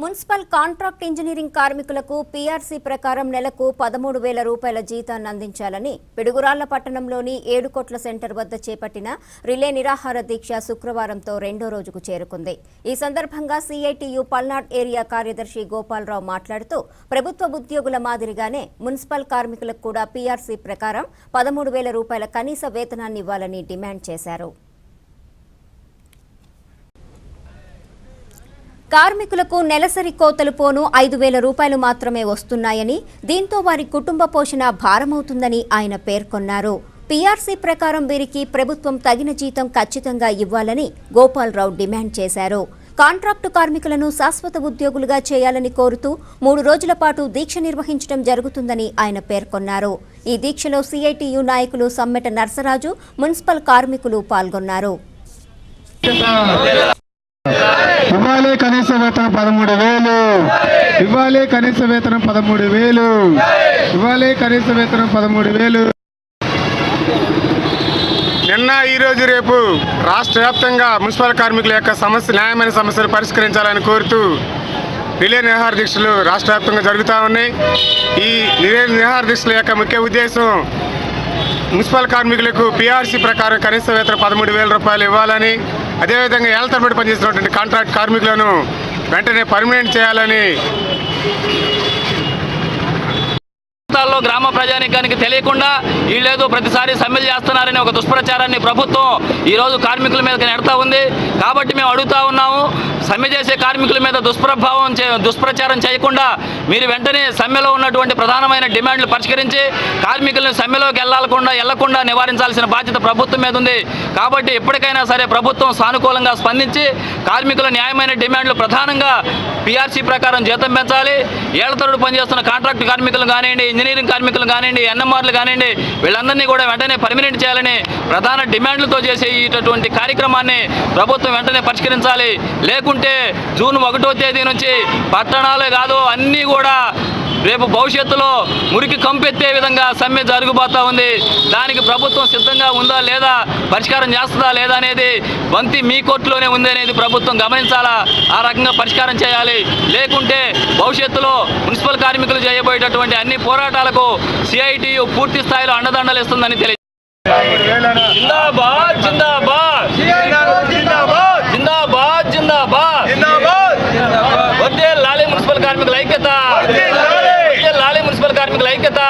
Municipal contract engineering కార్మికులకు PRC ప్రకారం నెలకు పదమూడు వేల రూపాయల జీతాన్ని అందించాలని పిడుగురాళ్ళ పట్టణంలోని ఏడుకోట్ల సెంటర్ వద్ద చేపట్టిన రిలే నిరాహార దీక్ష శుక్రవారంతో రెండో రోజుకు చేరుకుంది. ఈ సందర్భంగా సీఐటియు పల్నాడ్ ఏరియా కార్యదర్శి గోపాలరావు మాట్లాడుతూ ప్రభుత్వ ఉద్యోగుల మాదిరిగానే మున్సిపల్ కార్మికులకు కూడా పీఆర్సీ ప్రకారం పదమూడు వేల రూపాయల కనీస వేతనాన్ని ఇవ్వాలని డిమాండ్ చేశారు. కార్మికులకు నెలసరి కోతలు పోను ఐదు వేల రూపాయలు మాత్రమే వస్తున్నాయని దీంతో వారి కుటుంబ పోషణ భారమవుతుందని ఆయన పేర్కొన్నారు. పీఆర్సీ ప్రకారం వీరికి ప్రభుత్వం తగిన జీతం ఖచ్చితంగా ఇవ్వాలని గోపాలరావు డిమాండ్ చేశారు. కాంట్రాక్టు కార్మికులను శాశ్వత ఉద్యోగులుగా చేయాలని కోరుతూ మూడు రోజుల పాటు దీక్ష నిర్వహించడం జరుగుతుందని ఆయన పేర్కొన్నారు. ఈ దీక్షలో సిఐటియు నాయకులు సమ్మెట నర్సరాజు మున్సిపల్ కార్మికులు పాల్గొన్నారు. ఇవ్వాలి కనీస వేతనం పదమూడు వేలు. ఇవ్వాలి కనీస వేతనం పదమూడు వేలు. ఇవ్వాలి కనీస వేతనం పదమూడు వేలు. నిన్న ఈ రోజు రేపు రాష్ట్ర వ్యాప్తంగా మున్సిపల్ కార్మికుల యొక్క సమస్య న్యాయమైన సమస్యలు పరిష్కరించాలని కోరుతూ రిలే నిహార దీక్షలు రాష్ట్ర వ్యాప్తంగా జరుగుతూ ఉన్నాయి. ఈ రిలే నిహార దీక్షల యొక్క ముఖ్య ఉద్దేశం మున్సిపల్ కార్మికులకు పీఆర్సీ ప్రకారం కనీస వేతనం పదమూడు వేల రూపాయలు ఇవ్వాలని అదేవిధంగా ఏళ్ళ తరబడి పనిచేస్తున్నటువంటి కాంట్రాక్ట్ కార్మికులను వెంటనే పర్మనెంట్ చేయాలని ప్రాంతాల్లో గ్రామ ప్రజానికానికి తెలియకుండా వీళ్ళేదో ప్రతిసారి సమ్మెలు చేస్తున్నారని ఒక దుష్ప్రచారాన్ని ప్రభుత్వం ఈరోజు కార్మికుల మీద నెడతా ఉంది. కాబట్టి మేము అడుగుతా ఉన్నాము సమ్మె చేసే కార్మికుల మీద దుష్ప్రభావం చే దుష్ప్రచారం చేయకుండా మీరు వెంటనే సమ్మెలో ఉన్నటువంటి ప్రధానమైన డిమాండ్లు పరిష్కరించి కార్మికులను సమ్మెలోకి వెళ్ళాలకుండా వెళ్ళకుండా నివారించాల్సిన బాధ్యత ప్రభుత్వం మీద ఉంది. కాబట్టి ఎప్పటికైనా సరే ప్రభుత్వం సానుకూలంగా స్పందించి కార్మికుల న్యాయమైన డిమాండ్లు ప్రధానంగా పీఆర్సీ ప్రకారం జీతం పెంచాలి. ఏళ్ళతోడు పనిచేస్తున్న కాంట్రాక్ట్ కార్మికులు కానివ్వండి ఇంజనీరింగ్ కార్మికులు కానివ్వండి ఎన్ఎంఆర్లు కానివ్వండి వీళ్ళందరినీ కూడా వెంటనే పర్మినెంట్ చేయాలని ప్రధాన డిమాండ్లతో చేసే ఇటువంటి కార్యక్రమాన్ని ప్రభుత్వం వెంటనే పరిష్కరించాలి. లేకుంటే జూన్ ఒకటో తేదీ నుంచి పట్టణాలే కాదు అన్నీ కూడా రేపు భవిష్యత్తులో మురికి కంపెత్తే విధంగా సమ్మె జరుగుబోతా ఉంది. దానికి ప్రభుత్వం సిద్ధంగా ఉందా లేదా పరిష్కారం చేస్తుందా లేదా అనేది బంతి మీ కోర్టులోనే ఉంది అనేది ప్రభుత్వం గమనించాలా? ఆ రకంగా పరిష్కారం చేయాలి. లేకుంటే భవిష్యత్తులో మున్సిపల్ కార్మికులు చేయబోయేటటువంటి అన్ని పోరాటాలకు సిఐటియు పూర్తి స్థాయిలో అండదండలు ఇస్తుందని తెలియదు కార్మికుల ఐక్యత